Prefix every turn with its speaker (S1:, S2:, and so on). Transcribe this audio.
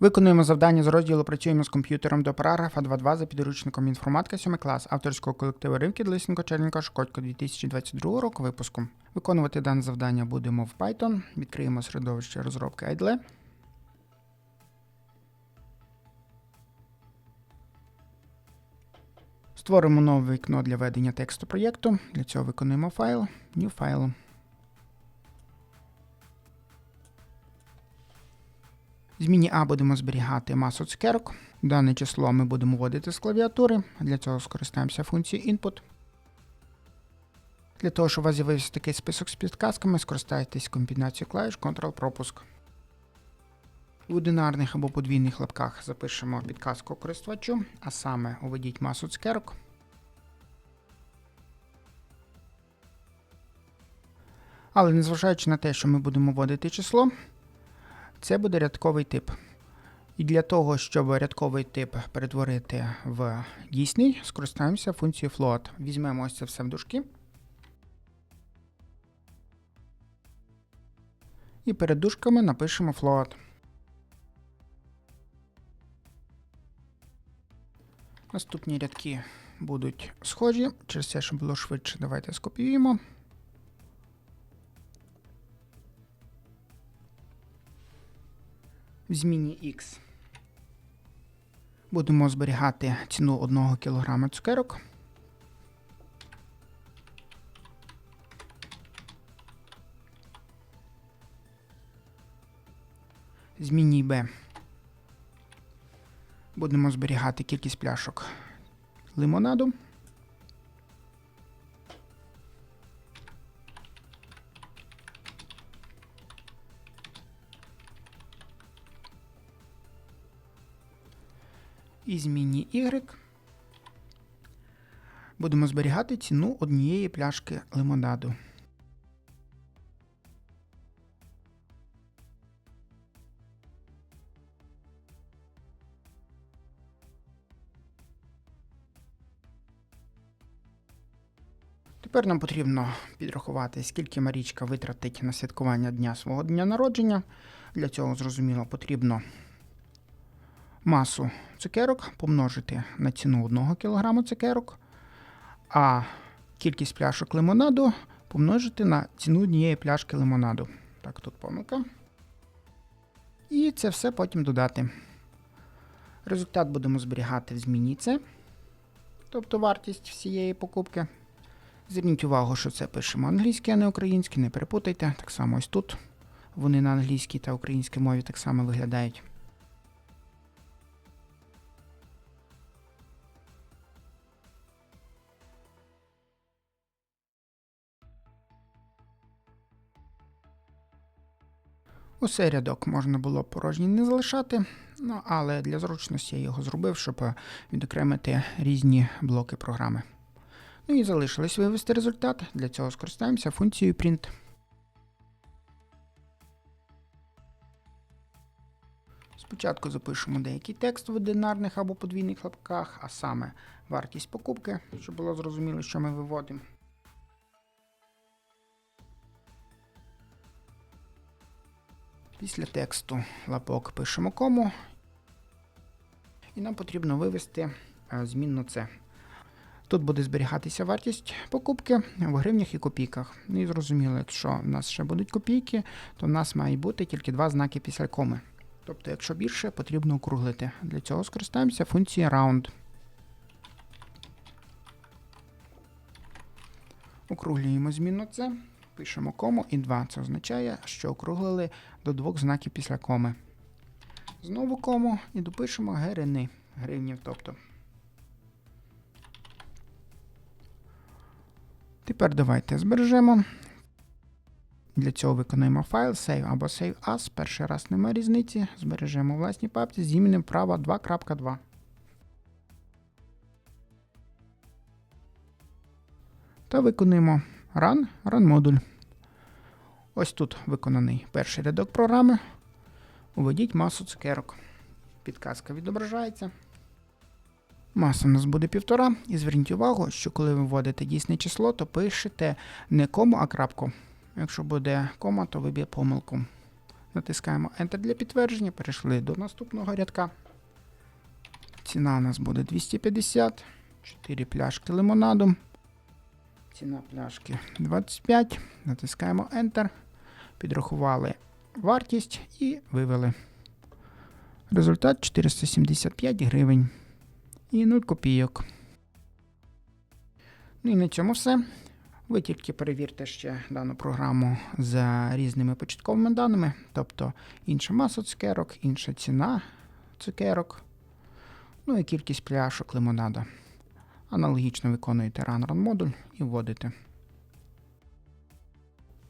S1: Виконуємо завдання з розділу Працюємо з комп'ютером до параграфа 2.2 за підручником інформатика 7 клас авторського колективу Римки Лисенко Черненко Шкодько 2022 року випуску. Виконувати дане завдання будемо в Python. Відкриємо середовище розробки IDLE. Створимо нове вікно для ведення тексту проєкту. Для цього виконуємо файл, New File. Зміні А будемо зберігати масу цукерок. Дане число ми будемо вводити з клавіатури. Для цього скористаємося функцією input. Для того, щоб у вас з'явився такий список з підказками, скористайтесь комбінацією клавіш Ctrl-пропуск. У одинарних або подвійних лапках запишемо підказку користувачу, а саме уведіть масу цукерок. Але незважаючи на те, що ми будемо вводити число, це буде рядковий тип. І для того, щоб рядковий тип перетворити в дійсний, скористаємося функцією float. Візьмемо ось це все в дужки. І перед дужками напишемо float. Наступні рядки будуть схожі. Через те, щоб було швидше, давайте скопіюємо. В зміні X будемо зберігати ціну 1 кг цукерок. Зміні B будемо зберігати кількість пляшок лимонаду. І зміні Y будемо зберігати ціну однієї пляшки лимонаду. Тепер нам потрібно підрахувати, скільки Марічка витратить на святкування дня свого дня народження. Для цього, зрозуміло, потрібно масу цукерок помножити на ціну 1 кг цукерок, а кількість пляшок лимонаду помножити на ціну однієї пляшки лимонаду. Так, тут помилка. І це все потім додати. Результат будемо зберігати в зміні це, тобто вартість всієї покупки. Зверніть увагу, що це пишемо англійське, а не українське, не перепутайте. Так само ось тут. Вони на англійській та українській мові так само виглядають. Усе рядок можна було порожній не залишати, ну, але для зручності я його зробив, щоб відокремити різні блоки програми. Ну і залишилось вивести результат. Для цього скористаємося функцією print. Спочатку запишемо деякий текст в одинарних або подвійних лапках, а саме вартість покупки, щоб було зрозуміло, що ми виводимо. Після тексту лапок пишемо кому. І нам потрібно вивести е, змінну це. Тут буде зберігатися вартість покупки в гривнях і копійках. Ну і зрозуміло, якщо в нас ще будуть копійки, то в нас має бути тільки два знаки після коми. Тобто, якщо більше, потрібно округлити. Для цього скористаємося функцією round. Округлюємо змінну це, пишемо кому і 2. Це означає, що округлили до двох знаків після коми. Знову кому і допишемо гривни, гривнів, тобто. Тепер давайте збережемо. Для цього виконаємо файл save або save as. Перший раз немає різниці. Збережемо у власній папці з іменем права 2.2. Та виконуємо run, run модуль. Ось тут виконаний перший рядок програми. Уведіть масу цукерок. Підказка відображається. Маса у нас буде півтора. І зверніть увагу, що коли ви вводите дійсне число, то пишете не кому, а крапку. Якщо буде кома, то виб'є помилку. Натискаємо Enter для підтвердження, перейшли до наступного рядка. Ціна у нас буде 250, 4 пляшки лимонаду. Ціна пляшки 25. Натискаємо Enter. Підрахували вартість і вивели. Результат 475 гривень і 0 копійок. Ну і на цьому все. Ви тільки перевірте ще дану програму за різними початковими даними, тобто інша маса цукерок, інша ціна цукерок, ну і кількість пляшок лимонада. Аналогічно виконуєте run-run модуль і вводите.